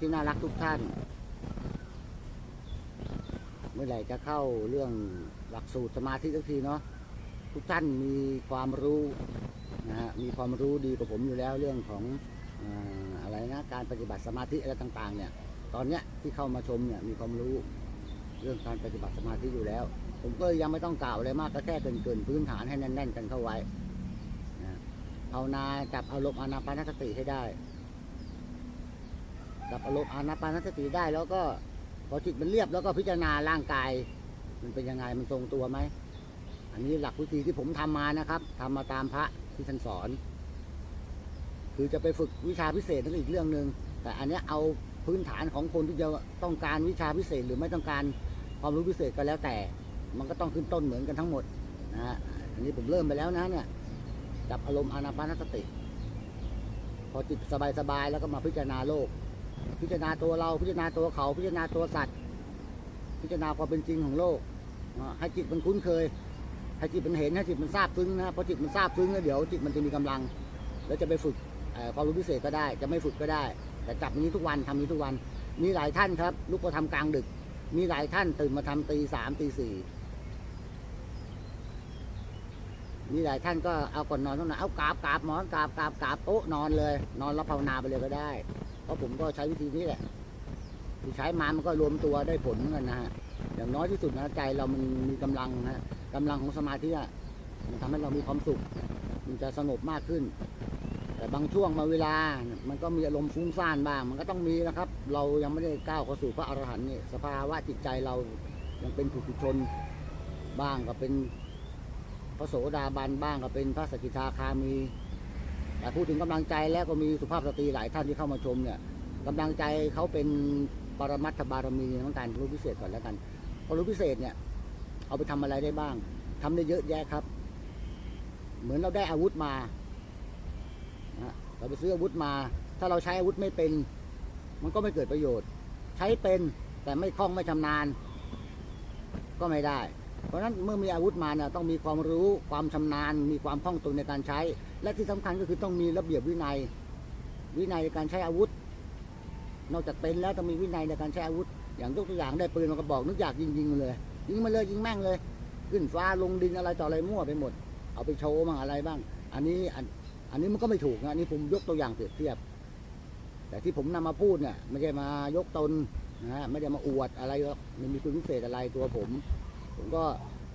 ที่น่ารักทุกท่าน เมื่อไหร่จะเข้าเรื่องหลักสูตรสมาธิสักทีเนาะทุกท่านมีความรู้นะฮะมีความรู้ดีกว่าผมอยู่แล้วเรื่องของอะไรนะการปฏิบัติสมาธิอะไรต่าง ๆ เนี่ย ตอนเนี้ยที่เข้ามาชมเนี่ยมีความรู้เรื่องการปฏิบัติสมาธิอยู่แล้ว ผมก็ยังไม่ต้องกล่าวอะไรมากก็แค่เกรินๆพื้นฐานให้แน่น ๆ กันเข้าไว้ภาวนาจับอารมณ์อนาปานสติให้ได้ จับอารมณ์อานาปานสติได้ แล้วก็พอจิตมันเรียบแล้วก็พิจารณาร่างกาย มันเป็นยังไงมันทรงตัวไหมอันนี้หลักวิธีที่ผมทำมานะครับทำมาตามพระที่ท่านสอน คือจะไปฝึกวิชาพิเศษนั่นอีกเรื่องหนึ่งแต่อันเนี้ยเอาพื้นฐานของคนที่จะต้องการวิชาพิเศษหรือไม่ต้องการความรู้พิเศษก็แล้วแต่ มันก็ต้องขึ้นต้นเหมือนกันทั้งหมดนะฮะอันนี้ผมเริ่มไปแล้วนะเนี่ยจับอารมณ์อานาปานสติ พอจิตสบายๆแล้วก็มาพิจารณาโลก พิจารณาตัวเราพิจารณาตัวเขา พิจารณาตัวสัตว์ พิจารณาความเป็นจริงของโลกให้จิตมันคุ้นเคย ให้จิตมันเห็นให้จิตมันทราบซึ้งนะพอจิตมันทราบซึ้งแล้วเดี๋ยวจิตมันจะมีกำลัง แล้วจะไปฝึกความรู้พิเศษก็ได้ จะไม่ฝึกก็ได้ แต่จับนี้ทุกวันทำอย่านี้ทุกวัน มีหลายท่านครับลุกมาทำกลางดึก มีหลายท่านตื่นมาทำตีสามตีสี่มีหลายท่านก็เอาก่อนนอนต้องนอนเอากราบกราบหมอนกราบกราบกราบโต๊ะนอนเลย นอนแล้วภาวนาไปเลยก็ได้ เพราะผมก็ใช้วิธีนี้แหละที่ใช้มามันก็รวมตัวได้ผลเหมือนกันนะฮะอย่างน้อยที่สุดนะใจเรามันมีกำลังนะกำลังของสมาธิอะมันทำให้เรามีความสุข มันจะสงบมากขึ้น แต่บางช่วงบางเวลา มันก็มีอารมณ์ฟุ้งซ่านบ้าง มันก็ต้องมีนะครับ เรายังไม่ได้ก้าวเข้าสู่พระอรหันต์นี่สภาวะจิตใจเรายังเป็นผู้ชนบ้างก็เป็นพระโสดาบันบ้างก็เป็นพระสกิทาคามี แต่พูดถึงกำลังใจแล้วก็มีสุภาพสตรีหลายท่านที่เข้ามาชมเนี่ยกำลังใจเขาเป็นปรมัตถบารมีเหมือนกันรู้พิเศษก่อนแล้วกันพอรู้พิเศษเนี่ย เอาไปทำอะไรได้บ้างทำได้เยอะแยะครับ เหมือนเราได้อาวุธมาเราไปซื้ออาวุธมา ถ้าเราใช้อาวุธไม่เป็น มันก็ไม่เกิดประโยชน์ ใช้เป็นแต่ไม่คล่องไม่ชำนาญ ก็ไม่ได้ เพราะฉะนั้นเมื่อมีอาวุธมาเนี่ยต้องมีความรู้ความชำนาญ มีความคล่องตัวในการใช้ และที่สำคัญก็คือต้องมีระเบียบวินัย วินัยในการใช้อาวุธ นอกจากเป็นแล้วต้องมีวินัยในการใช้อาวุธ อย่างยกตัวอย่างได้ปืนมากระบอกนึกอยากยิงยิงเลย ยิงมาเลยยิงแม่งเลย ขึ้นฟ้าลงดินอะไรต่ออะไรมั่วไปหมด เอาไปโชว์บ้างอะไรบ้าง อันนี้อันอันนี้มันก็ไม่ถูกนะอันนี้ผมยกตัวอย่างเปรียบเทียบ แต่ที่ผมนำมาพูดเนี่ยไม่ใช่มายกตนนะฮะไม่ได้มาอวดอะไรหรอกมันมีคุณพิเศษอะไรตัวผม ผมก็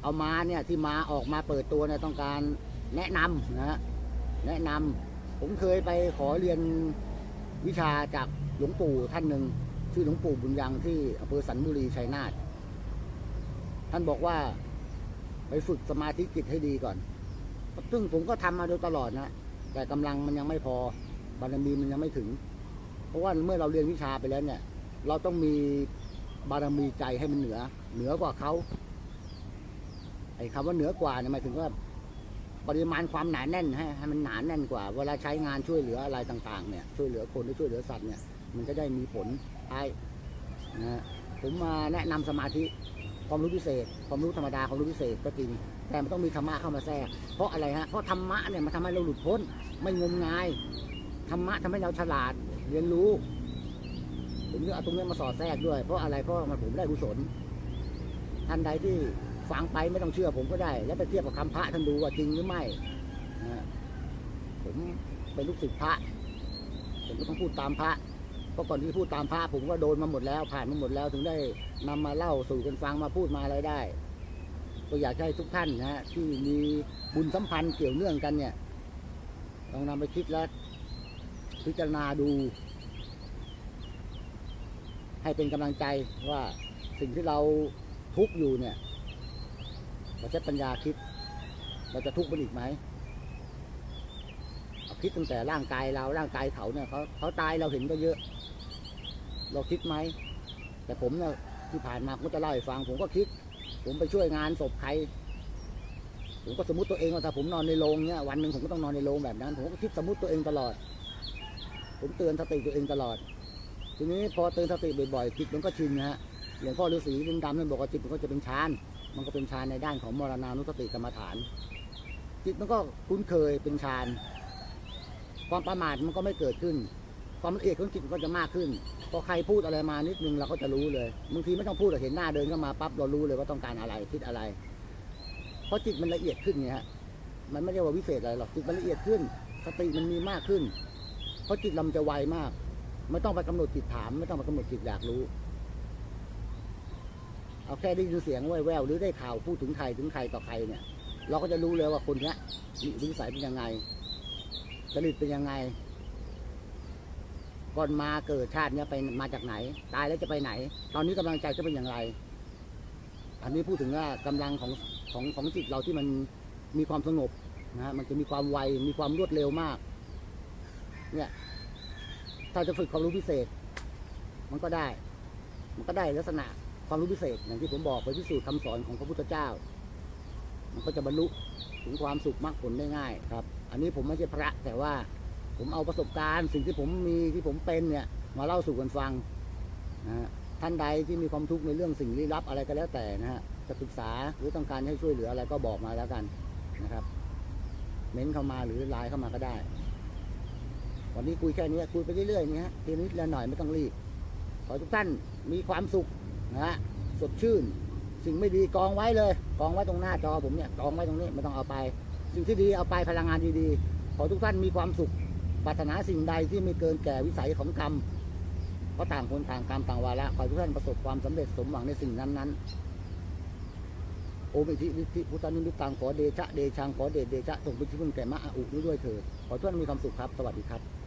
เอามาเนี่ยที่มาออกมาเปิดตัวเนี่ยต้องการแนะนำนะฮะ แนะนำผมเคยไปขอเรียนวิชาจากหลวงปู่ท่านหนึ่งชื่อหลวงปู่บุญยังที่อำเภอสันบุรีชัยนาทท่านบอกว่าไปฝึกสมาธิจิตให้ดีก่อน ซึ่งผมก็ทำมาโดยตลอดนะ แต่กำลังมันยังไม่พอบารมีมันยังไม่ถึง เพราะว่าเมื่อเราเรียนวิชาไปแล้วเนี่ย เราต้องมีบารมีใจให้มันเหนือ เหนือกว่าเขาไอ้คำว่าเหนือกว่าเนี่ยหมายถึงว่า ปริมาณความหนาแน่นให้ให้มันหนาแน่นกว่า เวลาใช้งานช่วยเหลืออะไรต่างๆเนี่ยช่วยเหลือคนหรือช่วยเหลือสัตว์เนี่ยมันจะได้มีผลท้นะฮะผมมาแนะนำสมาธิความรู้พิเศษ ความรู้ธรรมดาความรู้พิเศษก็จริง แต่มันต้องมีธรรมะเข้ามาแทรก เพราะอะไรฮะเพราะธรรมะเนี่ยมันทำให้เราหลุดพ้น ไม่งมงายธรรมะทำให้เราฉลาดเรียนรู้ผมจะเอาตรงนี้มาสอดแทรกด้วย เพราะอะไรเพราะมันผมได้กุศลท่านใดที่ ฟังไปไม่ต้องเชื่อผมก็ได้ แล้วไปเทียบกับคำพระท่านดูว่าจริงหรือไม่ผมเป็นลูกศิษย์พระผมก็ต้องพูดตามพระเพราะก่อนที่พูดตามพระผมก็โดนมาหมดแล้วผ่านมาหมดแล้วถึงได้นำมาเล่าสู่กันฟังมาพูดมาอะไรได้ ก็อยากให้ทุกท่านนะฮะที่มีบุญสัมพันธ์เกี่ยวเนื่องกันเนี่ยลองนำไปคิดแล้วพิจารณาดู ให้เป็นกำลังใจว่าสิ่งที่เราทุกอยู่เนี่ย เราใช้ปัญญาคิด เราจะทุกข์มันอีกไหมเอาคิดตั้งแต่ร่างกายเรา ร่างกายเขาเนี่ยเขาเขาตายเราเห็นก็เยอะ เราคิดไหม แต่ผมเนี่ยที่ผ่านมาผมจะเล่าให้ฟัง ผมก็คิด ผมไปช่วยงานศพใคร ผมก็สมมติตัวเองว่าถ้าผมนอนในโรงเนี่ยวันหนึ่งผมก็ต้องนอนในโรงแบบนั้น ผมก็คิดสมมติตัวเองตลอด ผมเตือนสติตัวเองตลอด ทีนี้พอเตือนสติบ่อยๆจิตมันก็ชินนะฮะ หลวงพ่อฤาษีลิงดำท่านบอกว่าจิตมันก็จะเป็นฌาน มันก็เป็นฌานในด้านของมรณานุสติกรรมฐาน จิตมันก็คุ้นเคยเป็นฌานความประมาทมันก็ไม่เกิดขึ้น ความละเอียดของจิตมันก็จะมากขึ้น พอใครพูดอะไรมานิดนึงเราก็จะรู้เลยบางทีไม่ต้องพูดหรอกเห็นหน้าเดินเข้ามาปั๊บเรารู้เลยว่าต้องการอะไรคิดอะไร เพราะจิตมันละเอียดขึ้นไงฮะมันไม่ได้ว่าวิเศษอะไรหรอกจิตมันละเอียดขึ้นสติมันมีมากขึ้น เพราะจิตเราจะไวมาก ไม่ต้องไปกำหนดจิตถาม ไม่ต้องไปกำหนดจิตอยากรู้ เอาแค่ได้ยินเสียงแว่วๆหรือได้ข่าวพูดถึงใครถึงใครต่อใครเนี่ย เราก็จะรู้เลยว่าคนเนี้ยมีนิสัยเป็นยังไงจริตเป็นยังไง ก่อนมาเกิดชาติเนี้ยไปมาจากไหน ตายแล้วจะไปไหน ตอนนี้กำลังใจจะเป็นอย่างไร อันนี้พูดถึงว่ากำลังของของของจิตเราที่มันมีความสงบนะฮะมันจะมีความไวมีความรวดเร็วมาก เนี่ย ถ้าจะฝึกความรู้พิเศษ มันก็ได้ มันก็ได้ลักษณะ ความรู้พิเศษ อย่างที่ผมบอกไปพิสูจน์คำสอนของพระพุทธเจ้า มันก็จะบรรลุถึงความสุขมรรคผลได้ง่ายครับ อันนี้ผมไม่ใช่พระ แต่ว่าผมเอาประสบการณ์ สิ่งที่ผมมีที่ผมเป็นเนี่ย มาเล่าสู่กันฟังนะฮะท่านใดที่มีความทุกข์ในเรื่องสิ่งลี้ลับอะไรก็แล้วแต่นะฮะจะปรึกษาหรือต้องการให้ช่วยเหลืออะไรก็บอกมาแล้วกันนะครับ เม้นเข้ามาหรือไลน์เข้ามาก็ได้ วันนี้คุยแค่นี้คุยไปเรื่อยๆนี่ฮะทีนิดละหน่อยไม่ต้องรีบขอให้ทุกท่านมีความสุข นะฮะสดชื่น สิ่งไม่ดีกองไว้เลย กองไว้ตรงหน้าจอผมเนี่ยกองไว้ตรงนี้ไม่ต้องเอาไป สิ่งที่ดีเอาไปพลังงานดีๆขอทุกท่านมีความสุขปรารถนาสิ่งใดที่ไม่เกินแก่วิสัยของกรรมเพราะต่างคนต่างกรรมต่างวาระขอทุกท่านประสบความสำเร็จสมหวังในสิ่งนั้นๆโอมิทิลิธิพุทธานิมิตังขอเดชะเดชังขอเดชเดชะส่งไปที่พึ่งแก่มะอาุนด้วยเถิดขอทุกท่านมีความสุขครับ สวัสดีครับ